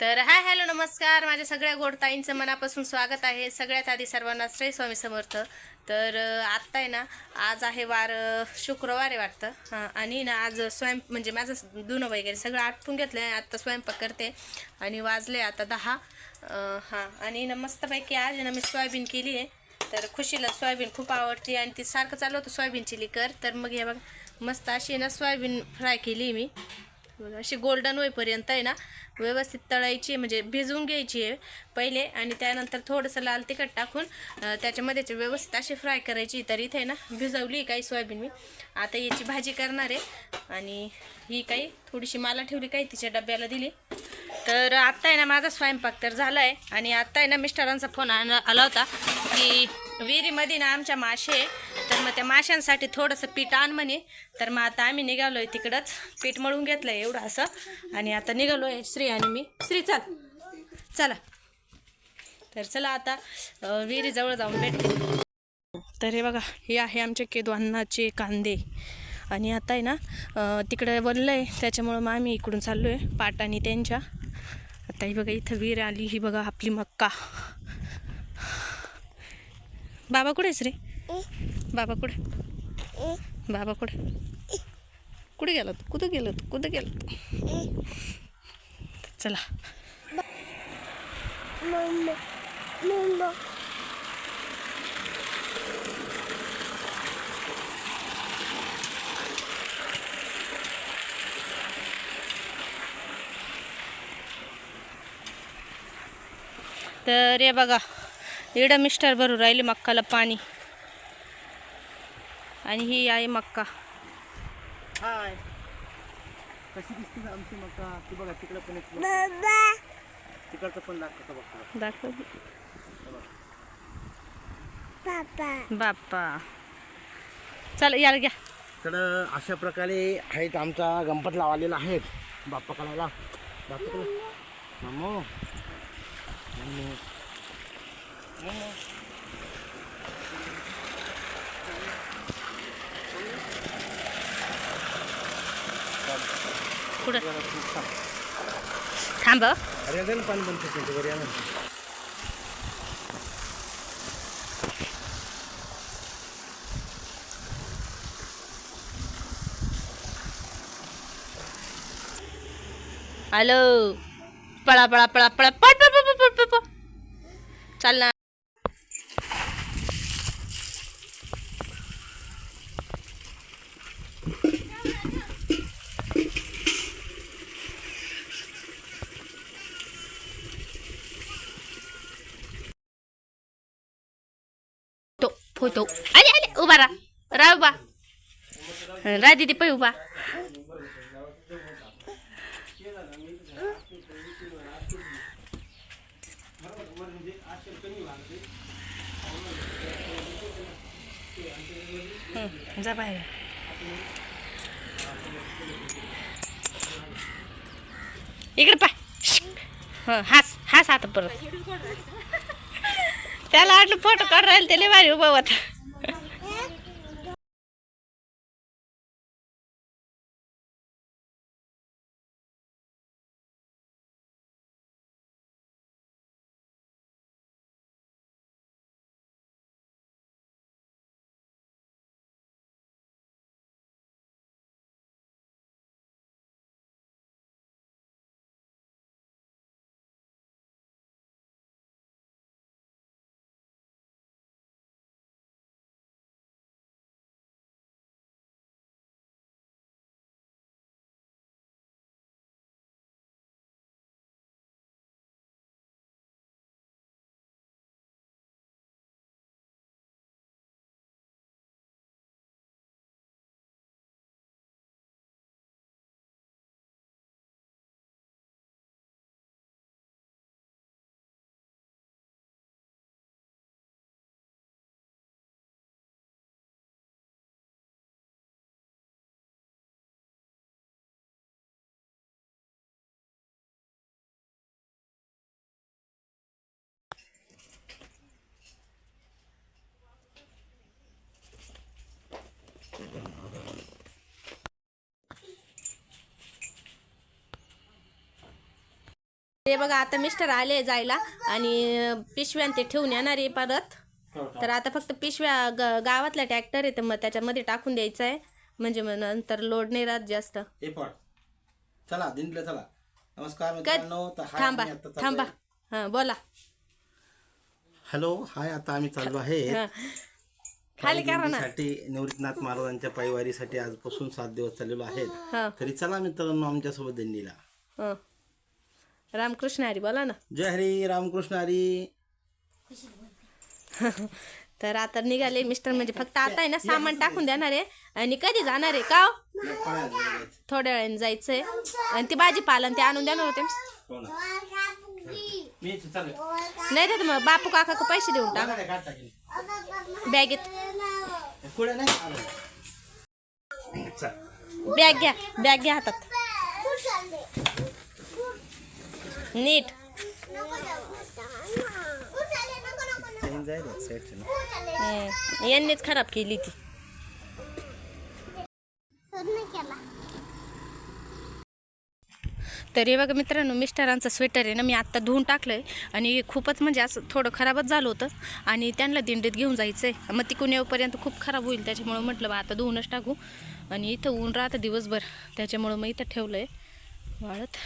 तर hi hello नमस्कार. माझ्या सगळ्या गोडताईंचं मनापासून स्वागत आहे. सगळ्यात आधी सर्वांना श्री स्वामी समर्थ. तर आत्ता आहे ना आज आहे वार शुक्रवार आहे वाटतं. हां आणि ना आज स्वयं म्हणजे माझं धुणं वगैरे सगळं आटपून घेतलं आहे आत्ता स्वयंपाक करते आणि वाजले आता दहा. हां आणि ना मस्तपैकी आज ना मी सोयाबीन केली आहे. तर खुशीला सोयाबीन खूप आवडते आणि ती सारखं चालू होतं सोयाबीन चिली कर तर मग हे बघ मस्त अशी ना सोयाबीन फ्राय केली मी. अशी गोल्डन होईपर्यंत आहे ना व्यवस्थित तळायची म्हणजे भिजवून घ्यायची आहे पहिले आणि त्यानंतर थोडंसं लाल तिखट टाकून त्याच्यामध्येच व्यवस्थित अशी फ्राय करायची. तर इथे ना भिजवली काही सोयाबीन मी. आता याची भाजी करणार आहे आणि ही काही थोडीशी मला ठेवली काही तिच्या डब्याला दिली. तर आत्ता आहे ना माझा स्वयंपाक तर झाला आहे आणि आत्ता आहे ना मिस्टरांचा फोन आला होता की विहिरीमध्ये ना आमच्या मासे आहे. तर मग त्या माशांसाठी थोडंसं पीठ आण म्हणे. तर मग आता आम्ही निघालो आहे तिकडंच. पीठ मळून घेतलं आहे एवढं असं. आणि आता निघालो आहे श्री आणि मी. श्री चाल. चला. तर चला आता विहिरीजवळ जाऊन भेटते. तर हे बघा हे आहे आमचे केदवान्नाचे कांदे. आणि आता आहे ना तिकडं तिकडे आहे त्याच्यामुळं मग आम्ही इकडून चाललो आहे पाटाने त्यांच्या. आता ही बघा इथं विहीर आली. ही बघा आपली मक्का. बाबा कुठे आहेस रे? बाबा कुठे? बाबा कुठे? कुठे गेला तू कुठं गेलं तू कुठं गेलं तू चला. तर हे बघा इकडं मिस्टर भरू राहिले मक्काला पाणी. आणि ही आहे मक्का. हाय. कशी दिसते आमची मका ती बघा तिकडं पण एक तिकडचं पण दाखवतो बघ. तुला. दाखव बाप्पा. चल यार घ्या. तर अशा प्रकारे आहेत आमचा गणपत लावलेला आहेत बाप्पा काढायला बाप्पा काढा थांब. पाणी बंद. हॅलो. पळा पळा पळा पळा. पळ पळ पळ पळ पळ पळ. चाल ना तो फोटो. आले आले उभा राहा. राहा उभा. राह दीदी पै उभा. जा बाहेर. इकडे पाय हं, हास हास आता परत. त्याला वाटलं फोटो काढायला राहील त्याला भारी उभा होता. ते बघा आता मिस्टर आले जायला आणि अं, पिशव्यान ते ठेवून येणार आहे परत. तर आता फक्त पिशव्या ग गावातला ट्रॅक्टर आहे तर मग त्याच्यामध्ये टाकून द्यायचं आहे. म्हणजे मग नंतर लोड नाही राहत जास्त. हे चला दिंडलं चला. नमस्कार मित्रांनो तर हाय थांबा थांबा. हां बोला. हॅलो हाय आता आम्ही चाललो आहे. हां. खाली करा ना. साठी निवृत्तनाथ महाराजांच्या पायवारीसाठी आजपासून सात दिवस चाललेलो आहेत. हां. तरी चला मित्रांनो आमच्यासोबत दिंडीला. हां. रामकृष्ण हरी बोला ना जय हरी रामकृष्ण हरी तर आता निघाले मिस्टर म्हणजे फक्त आता आहे ना सामान टाकून देणार आहे आणि कधी जाणार आहे का हो? थोड्या वेळाने जायचंय आणि ती भाजीपाला आणि ते आणून देणार होते हो मी इथे चाललोय. नाही देत मग बापू काका पैसे देऊन टाक बघा. बॅगेत पुढे नाही आलं. चल. बॅग घ्या बॅग घ्या हातात नीट. यांनीच खराब केली ती. तरी बघा मित्रांनो मिस्टरांचं स्वेटर आहे ना मी आत्ता धुवून टाकलं आहे आणि खूपच म्हणजे असं थोडं खराबच झालं होतं. आणि त्यांना दिंडीत घेऊन जायचं आहे मग तिकून येऊपर्यंत खूप खराब होईल त्याच्यामुळं म्हटलं बा आता धुवूनच टाकू. आणि इथं ऊन राहतं दिवसभर. त्याच्यामुळं मग इथं ठेवलं आहे वाळत.